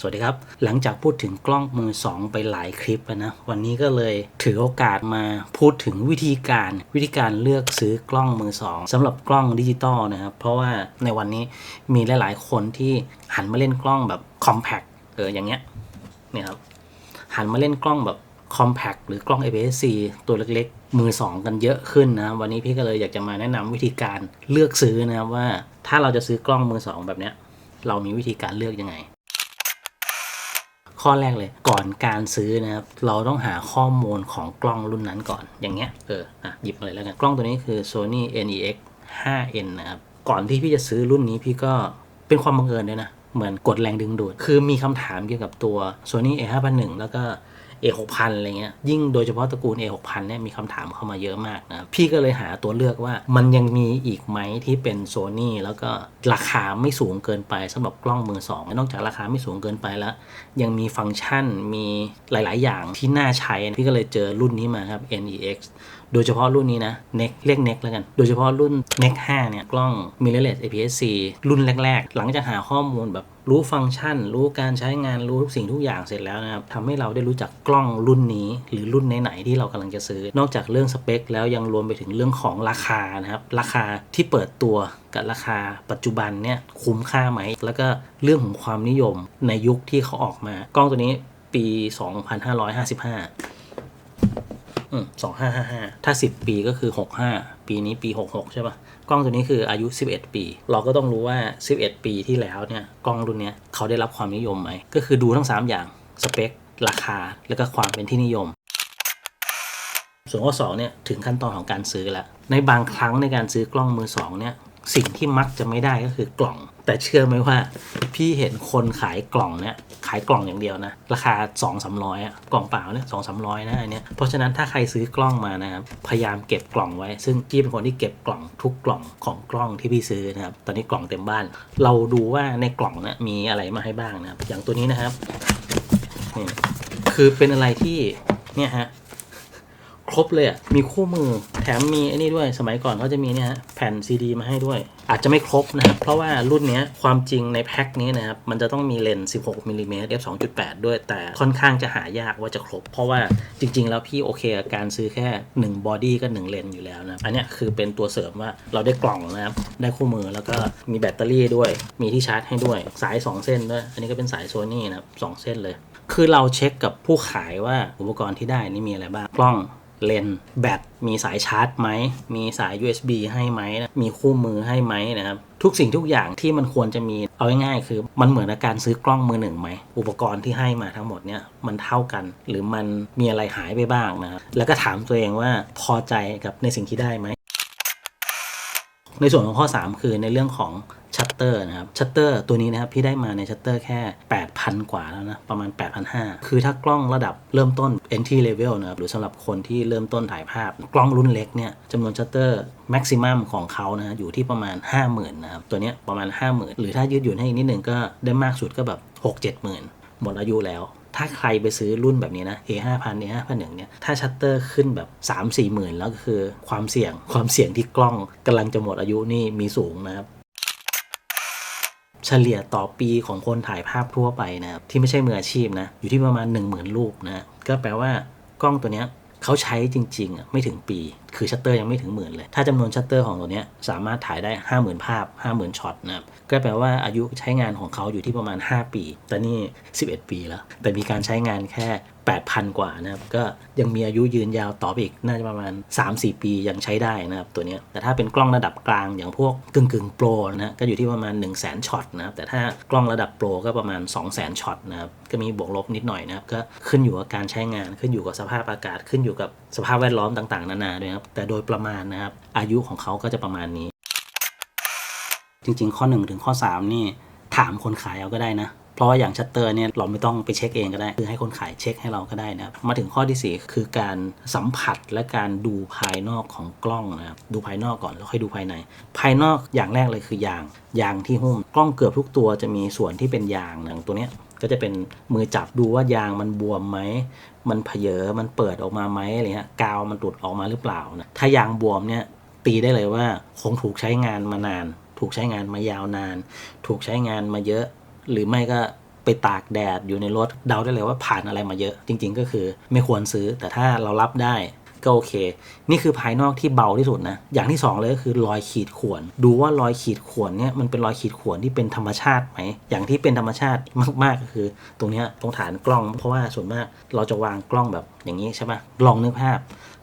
สวัสดีครับ หลังจากพูดถึงกล้องมือสองไปหลายคลิปแล้วนะ วันนี้ก็เลยถือโอกาสมาพูดถึงวิธีการวิธีการเลือกซื้อกล้องมือสองสำหรับกล้องดิจิตอลนะครับ เพราะว่าในวันนี้มีหลาย ๆ คนที่หันมาเล่นกล้องแบบ compact เอออย่างเงี้ยเนี่ยครับหันมาเล่นกล้องแบบ compact หรือกล้อง APS-C ตัวเล็กๆ มือสองกันเยอะขึ้นนะ วันนี้พี่ก็เลยอยากจะมาแนะนำวิธีการเลือกซื้อนะครับว่าถ้าเราจะซื้อกล้องมือสองแบบเนี้ยเรามีวิธีการเลือกยังไง ข้อแรกเลยก่อนการซื้อนะครับเราต้องหาข้อมูลของกล้องรุ่นนั้นก่อนอย่างเงี้ยเอออะหยิบมาเลยแล้วกันกล้องตัวนี้คือ Sony NEX 5N นะครับก่อนที่พี่จะซื้อรุ่นนี้พี่ก็เป็นความบังเอิญด้วยนะเหมือนกดแรงดึงดูด คือมีคำถามเกี่ยวกับตัว Sony A5001 แล้วก็ A6000 อะไรเงี้ยยิ่งโดยเฉพาะตระกูล A6000 เนี่ยมีคำถามเข้ามาเยอะมากนะ พี่ก็เลยหาตัวเลือกว่ามันยังมีอีกไหมที่เป็น Sony แล้วก็ราคาไม่สูงเกินไปสำหรับกล้องมือสองนอกจากราคาไม่สูงเกินไปแล้ว ยังมีฟังก์ชันมีหลาย ๆ อย่างที่น่าใช้ พี่ก็เลยเจอรุ่นนี้มาครับ NEX โดยเฉพาะรุ่นนี้นะ NEX เรียก NEX แล้วกัน โดยเฉพาะรุ่น NEX 5 เนี่ย กล้อง mirrorless APS-C รุ่นแรก ๆ หลังจากหาข้อมูลแบบรู้ฟังก์ชัน รู้การใช้งานรู้ทุกสิ่งทุกอย่างเสร็จแล้วนะครับทำให้เราได้รู้จักกล้องรุ่นนี้ หรือรุ่นไหนๆที่เรากำลังจะซื้อ นอกจากเรื่องสเปค แล้วยังรวมไปถึงเรื่องของราคานะครับ ราคาที่เปิดตัวกับราคาปัจจุบันเนี่ยคุ้มค่าไหม แล้วก็เรื่องของความนิยมในยุคที่เขาออกมากล้องตัวนี้ปี 2555อืม สองห้าห้าห้าถ้าสิบปีก็คือหกห้าปีนี้ปีหกหกใช่ปะกล้องตัวนี้คืออายุสิบเอ็ดปี เราก็ต้องรู้ว่าสิบเอ็ดปีที่แล้วเนี่ยกล้องรุ่นเนี้ยเขาได้รับความนิยมไหม ก็คือดูทั้งสามอย่างสเปค ราคา แล้วก็ความเป็นที่นิยม ส่วนข้อสองเนี่ยถึงขั้นตอนของการซื้อแล้ว ในบางครั้งในการซื้อกล้องมือสองเนี่ยสิ่งที่มักจะไม่ได้ก็คือกล่อง แต่เชื่อไหมว่า พี่เห็นคนขายกล่องเนี่ยขายกล่องอย่างเดียวนะ ราคา 2 3 0 0อะกล่องเปล่าเนี่ยสองสามร้อยนะอันเนี้ยเพราะฉะนั้นถ้าใครซื้อกล้องมานะครับพยายามเก็บกล่องไว้ ซึ่งพี่เป็นคนที่เก็บกล่องทุกกล่องของกล้องที่พี่ซื้อนะครับตอนนี้กล่องเต็มบ้าน เราดูว่าในกล่องเนะมีอะไรมาให้บ้างนะครับอย่างตัวนี้นะครับคือเป็นอะไรที่เนี่ยฮะ ครบเลยอะมีคู่มือแถมมีไอ้นี่ด้วยสมัยก่อนเขาจะมีเนี่ยฮะแผ่นซีดีมาให้ด้วย อาจจะไม่ครบนะครับ เพราะว่ารุ่นเนี้ยความจริงในแพ็คนี้นะครับ มันจะต้องมีเลนส์16มิลลิเมตร f 2.8 ด้วยแต่ค่อนข้างจะหายากว่าจะครบ เพราะว่าจริง ๆ แล้วพี่โอเคกับการซื้อแค่ 1 บอดี้ก็ 1 เลนส์อยู่แล้วนะอันเนี้ยคือเป็นตัวเสริมว่าเราได้กล่องนะครับได้คู่มือแล้วก็มีแบตเตอรี่ด้วย มีที่ชาร์จให้ด้วยสาย 2 เส้นด้วยอันนี้ก็เป็นสายโซนี่นะครับสองเส้นเลย คือเราเช็คกับผู้ขายว่าอุปกรณ์ที่ได้นี่มีอะไรบ้างกล้อง เลนแบตมีสายชาร์จไหม มีสาย USB ให้ไหม มีคู่มือให้ไหมนะครับ ทุกสิ่งทุกอย่างที่มันควรจะมี เอาง่ายๆ คือมันเหมือนกับการซื้อกล้องมือหนึ่งไหม อุปกรณ์ที่ให้มาทั้งหมดเนี่ยมันเท่ากัน หรือมันมีอะไรหายไปบ้างนะครับ แล้วก็ถามตัวเองว่าพอใจกับในสิ่งที่ได้ไหม ในส่วนของข้อ 3 คือในเรื่องของชัตเตอร์นะครับชัตเตอร์ตัวนี้นะครับพี่ได้มาในชัตเตอร์แค่ 8,000 กว่าแล้วนะประมาณ 8,500 คือถ้ากล้องระดับเริ่มต้น entry level นะครับหรือสำหรับคนที่เริ่มต้นถ่ายภาพ กล้องรุ่นเล็กเนี่ยจำนวนชัตเตอร์ maximum ของเขานะอยู่ที่ประมาณ 50,000นะครับตัวนี้ประมาณ 50,000 หรือถ้ายืดหยุ่นให้อีกนิดนึงก็ได้มากสุดก็แบบ 6-70,000หมดอายุแล้ว ถ้าใครไปซื้อรุ่นแบบนี้นะ A 5 0 0 0 A 5 0 0เนี่ย ถ้าชัตเตอร์ขึ้นแบบ 3 4หมื่นแล้วก็คือความเสี่ยง ความเสี่ยงที่กล้องกำลังจะหมดอายุนี่มีสูงนะครับเฉลี่ยต่อปีของคนถ่ายภาพทั่วไปนะครับที่ไม่ใช่มืออาชีพนะ อยู่ที่ประมาณ 10,000 รูปนะ ก็แปลว่ากล้องตัวเนี้ยเขาใช้จริงๆอะไม่ถึงปีคือชัตเตอร์ยังไม่ถึงหมื่นเลย ถ้าจำนวนชัตเตอร์ของตัวนี้สามารถถ่ายได้ 50,000 ภาพ 50,000ช็อตนะครับ ก็แปลว่าอายุใช้งานของเขาอยู่ที่ประมาณ 5 ปี แต่นี่ 11 ปีแล้ว แต่มีการใช้งานแค่ 8,000 กว่านะครับ ก็ยังมีอายุยืนยาวต่อไปอีก น่าจะประมาณ 3-4 ปียังใช้ได้นะครับตัวนี้ แต่ถ้าเป็นกล้องระดับกลางอย่างพวกกึ่งกึ่งโปรนะก็อยู่ที่ประมาณ 1 0 0 0 0แช็อตนะครับ แต่ถ้ากล้องระดับโปรก็ประมาณ 2 0 0 0 0 0ช็อตนะครับ ก็มีบวกลบนิดหน่อยนะครับ ก็ขึ้นอยู่กับการใช้งาน ขึ้นอยู่กับสภาพอากาศ ขึ้นอยู่กับสภาพแวดล้อมต่าง ๆ นานาด้วยครับ แต่โดยประมาณนะครับ อายุของเขาก็จะประมาณนี้ จริง ๆ ข้อ 1 ถึงข้อ 3 นี่ถามคนขายเอาก็ได้นะเพราะว่าอย่างชัตเตอร์เนี่ยเราไม่ต้องไปเช็คเองก็ได้ คือให้คนขายเช็คให้เราก็ได้นะครับมาถึงข้อที่ 4 คือการสัมผัสและการดูภายนอกของกล้องนะครับดูภายนอกก่อนแล้วค่อยดูภายใน ภายนอกอย่างแรกเลยคือยางยางที่หุ้ม กล้องเกือบทุกตัวจะมีส่วนที่เป็นยางอย่างตัวเนี้ยก็จะเป็นมือจับดูว่ายางมันบวมไหม มันเพเยอมันเปิดออกมาไหมอะไรเงี้ยกาวมันตุดออกมาหรือเปล่านะถ้ายางบวมเนี่ยตีได้เลยว่าคงถูกใช้งานมานาน ถูกใช้งานมายาวนาน ถูกใช้งานมาเยอะ หรือไม่ก็ไปตากแดดอยู่ในรถเดาได้เลยว่าผ่านอะไรมาเยอะ จริง ๆ ก็คือไม่ควรซื้อแต่ถ้าเรารับได้ ก็โอเค นี่คือภายนอกที่เบาที่สุดนะ อย่างที่สองเลยก็คือรอยขีดข่วน ดูว่ารอยขีดข่วนเนี่ยมันเป็นรอยขีดข่วนที่เป็นธรรมชาติไหม อย่างที่เป็นธรรมชาติมากๆก็คือ ตรงเนี้ยตรงฐานกล้อง เพราะว่าส่วนมากเราจะวางกล้องแบบอย่างนี้ใช่ไหมลองนึกภาพ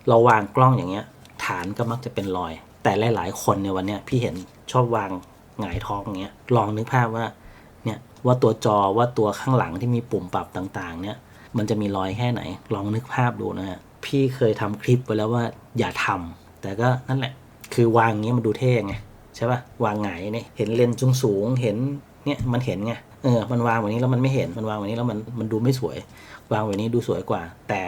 เราวางกล้องอย่างเงี้ยฐานก็มักจะเป็นรอย แต่หลาย ๆ คนในวันเนี้ยพี่เห็นชอบวางหงายท้องอย่างเงี้ย ลองนึกภาพว่าเนี่ยว่าตัวจอว่าตัวข้างหลังที่มีปุ่มปรับต่าง ๆ เนี่ยมันจะมีรอยแค่ไหน ลองนึกภาพดูนะฮะ พี่เคยทำคลิปไว้แล้วว่าอย่าทำแต่ก็นั่นแหละ คือวางอย่างเงี้ยมันดูเท่ไงใช่ปะวางหงเนี่ยเห็นเลนส์สูงเห็นเนี่ยมันเห็นไงเออมันวางแบบนี้แล้วมันไม่เห็นมันวางแบบนี้แล้วมันมันดูไม่สวย วางแบบนี้ดูสวยกว่า แต่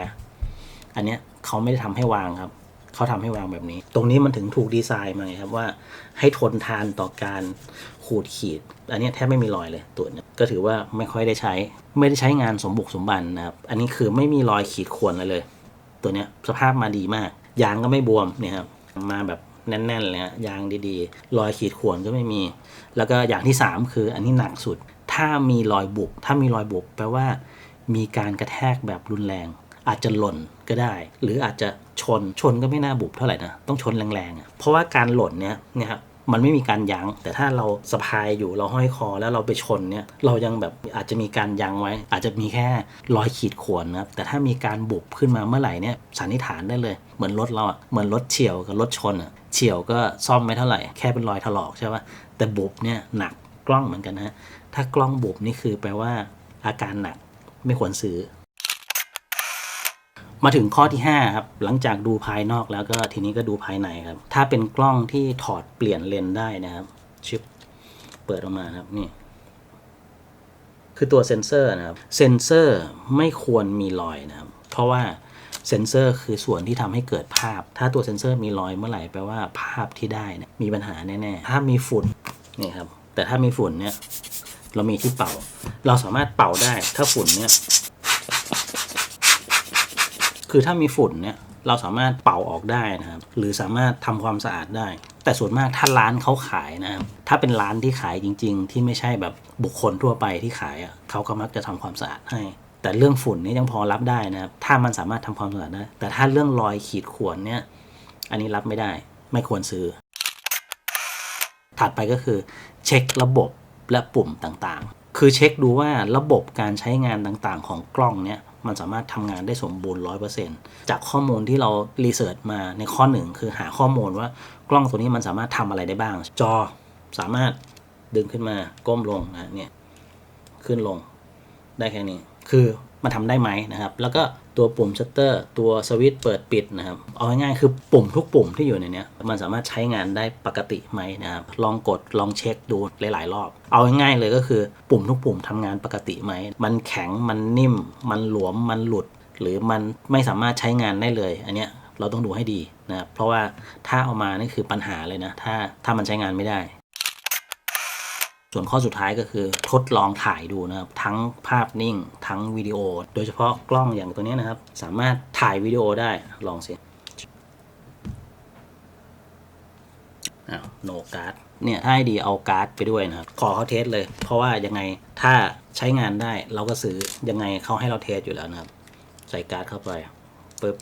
อันเนี้ยเขาไม่ได้ทำให้วางครับเขาทำให้วางแบบนี้ ตรงนี้มันถึงถูกดีไซน์มาไงครับว่าให้ทนทานต่อการขูดขีด อันเนี้ยแทบไม่มีรอยเลยตัวนี้ก็ถือว่าไม่ค่อยได้ใช้ ไม่ได้ใช้งานสมบุกสมบันนะครับ อันนี้คือไม่มีรอยขีดข่วนเลย ตัวเนี้ยสภาพมาดีมาก ยางก็ไม่บวมเนี่ยครับมาแบบแน่นๆเลยฮะยางดีๆ รอยขีดข่วนก็ไม่มี แล้วก็อย่างที่สามคืออันนี้หนักสุด ถ้ามีรอยบุบถ้ามีรอยบุบแปลว่า มีการกระแทกแบบรุนแรง อาจจะหล่นก็ได้ หรืออาจจะชนชนก็ไม่น่าบุบเท่าไหร่นะต้องชนแรงๆเพราะว่าการหล่นเนี้ยเนี่ยครับ มันไม่มีการยัง้ง แต่ถ้าเราสะพายอยู่เราห้อยคอแล้วเราไปชนเนี่ยเรายังแบบอาจจะมีการยั้งไว้ อาจจะมีแค่รอยขีดข่วนนะครับแต่ถ้ามีการบุบขึ้นมาเมื่อไหร่เนี่ยสันนิษฐานได้เลย เหมือนรถเราอะเหมือนรถเฉียวกับรถชนอะเฉียวก็ซ่อมไม่เท่าไหร่แค่เป็นรอยถลอกใช่ปะแต่บุบเนี่ยหนักกล้องเหมือนกันนะถ้ากล้องบุบนี่คือแปลว่าอาการหนักไม่ควรซื้อ มาถึงข้อที่5ครับหลังจากดูภายนอกแล้วก็ทีนี้ก็ดูภายในครับ ถ้าเป็นกล้องที่ถอดเปลี่ยนเลนได้นะครับ ชิปเปิดออกมาครับนี่ คือตัวเซนเซอร์นะครับเซนเซอร์ไม่ควรมีรอยนะครับ เพราะว่าเซนเซอร์คือส่วนที่ทำให้เกิดภาพ ถ้าตัวเซนเซอร์มีรอยเมื่อไหร่แปลว่าภาพที่ได้นยมีปัญหาแน่ๆถ้ามีฝุ่นนี่ครับ แต่ถ้ามีฝุ่นเนี่ย เรามีที่เป่า เราสามารถเป่าได้ ถ้าฝุ่นเนี่ย คือถ้ามีฝุ่นเนี่ยเราสามารถเป่าออกได้นะครับ หรือสามารถทำความสะอาดได้ แต่ส่วนมากถ้าร้านเขาขายนะครับ ถ้าเป็นร้านที่ขายจริง ๆ ที่ไม่ใช่แบบบุคคลทั่วไปที่ขายอะเขาก็มักจะทำความสะอาดให้ แต่เรื่องฝุ่นนี่ยังพอรับได้นะครับ ถ้ามันสามารถทำความสะอาดได้ แต่ถ้าเรื่องรอยขีดข่วนเนี่ย อันนี้รับไม่ได้ ไม่ควรซื้อ ถัดไปก็คือเช็คระบบและปุ่มต่างๆ คือเช็คดูว่าระบบการใช้งานต่างๆ ของกล้องเนี่ย มันสามารถทำงานได้สมบูรณ์ร้อยเปอร์เซ็นจากข้อมูลที่เรารีเสิร์ชมาในข้อหนึ่งคือหาข้อมูลว่ากล้องตัวนี้มันสามารถทำอะไรได้บ้าง จอสามารถดึงขึ้นมาก้มลงนะเนี่ยขึ้นลงได้แค่นี้ คือ มันทำได้ไหมนะครับ แล้วก็ตัวปุ่มชัตเตอร์ตัวสวิตช์เปิดปิดนะครับ เอาง่ายๆคือปุ่มทุกปุ่มที่อยู่ในนี้มันสามารถใช้งานได้ปกติไหมนะครับ ลองกดลองเช็คดูหลายๆ รอบ เอาง่ายๆเลยก็คือปุ่มทุกปุ่มทำงานปกติไหม มันแข็งมันนิ่ม มันหลวมมันหลุด หรือมันไม่สามารถใช้งานได้เลย อันเนี้ยเราต้องดูให้ดีนะครับเพราะว่าถ้าเอามานี่คือปัญหาเลยนะถ้าถ้ามันใช้งานไม่ได้ ส่วนข้อสุดท้ายก็คือทดลองถ่ายดูนะครับ ทั้งภาพนิ่ง ทั้งวิดีโอ โดยเฉพาะกล้องอย่างตัวนี้นะครับ สามารถถ่ายวิดีโอได้ลองสิอ้าวโนการ์ดเนี่ยถ้าให้ดีเอาการ์ดไปด้วยนะครับ ขอเขาเทสเลย เพราะว่ายังไงถ้าใช้งานได้เราก็ซื้อยังไงเขาให้เราเทสอยู่แล้วนะครับ ใส่การ์ดเข้าไปปึ๊บ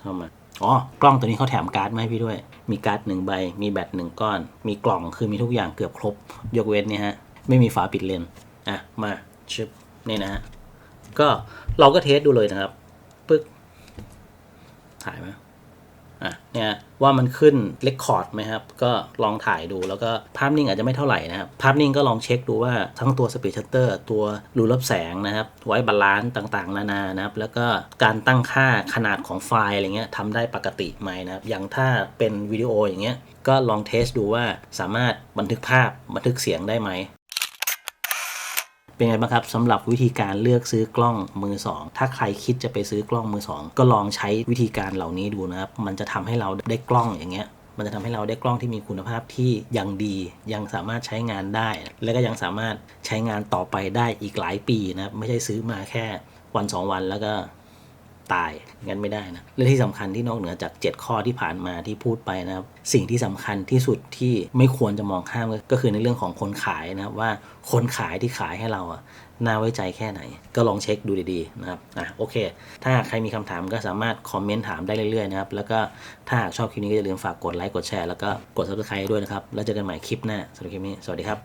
เข้ามาอ๋อกล้องตัวนี้เขาแถมการ์ดมาให้พี่ด้วย มีการ์ดหนึ่งใบ มีแบตหนึ่งก้อน มีกล่องคือมีทุกอย่างเกือบครบ ยกเว้นเนี่ยฮะ ไม่มีฝาปิดเลนอะ มาชึบนี่นะฮะ ก็เราก็เทสดูเลยนะครับปึ๊กถ่ายไหม นี่ยว่ามันขึ้นเลคคอร์ดไหมครับ ก็ลองถ่ายดูแล้วก็ภาพนิ่งอาจจะไม่เท่าไหร่นะครับ ภาพนิ่งก็ลองเช็คดูว่าทั้งตัวสปีดชัตเตอร์ตัวรูรับแสงนะครับ ไว้บาลานซ์ต่างๆ นานานะครับ แล้วก็การตั้งค่าขนาดของไฟล์อะไรเงี้ยทำได้ปกติไหมนะครับ อย่างถ้าเป็นวิดีโออย่างเงี้ยก็ลองเทสดูว่าสามารถบันทึกภาพบันทึกเสียงได้ไหม เป็นไงบ้างครับสำหรับวิธีการเลือกซื้อกล้องมือสองถ้าใครคิดจะไปซื้อกล้องมือสองก็ลองใช้วิธีการเหล่านี้ดูนะครับ มันจะทำให้เราได้กล้องอย่างเงี้ยมันจะทำให้เราได้กล้องที่มีคุณภาพที่ยังดี ยังสามารถใช้งานได้ และก็ยังสามารถใช้งานต่อไปได้อีกหลายปีนะครับไม่ใช่ซื้อมาแค่วันสองวันแล้วก็ ตายงั้นไม่ได้นะและที่สำคัญที่นอกเหนือจาก 7 ข้อที่ผ่านมาที่พูดไปนะครับ สิ่งที่สำคัญที่สุดที่ไม่ควรจะมองข้ามก็คือในเรื่องของคนขายนะครับว่าคนขายที่ขายให้เราอะน่าไว้ใจแค่ไหน ก็ลองเช็คดูดีๆนะครับอะโอเค ถ้าใครมีคำถามก็สามารถคอมเมนต์ถามได้เรื่อยๆนะครับ แล้วก็ถ้าชอบคลิปนี้ก็อย่าลืมฝากกดไลค์กดแชร์แล้วก็กด subscribe ด้วยนะครับ แล้วเจอกันใหม่คลิปหน้าสำหรับคลิปนี้สวัสดีครับ